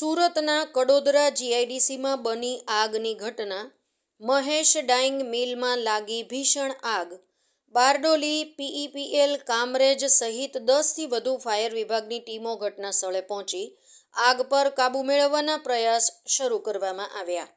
સુરતના કડોદરા જીઆઈડીસીમાં બની આગની ઘટના. મહેશ ડાઇંગ મિલમાં લાગી ભીષણ આગ. બારડોલી પીઈપીએલ કામરેજ સહિત દસથી વધુ ફાયર વિભાગની ટીમો ઘટના સ્થળે પહોંચી. આગ પર કાબૂ મેળવવાના પ્રયાસ શરૂ કરવામાં આવ્યા.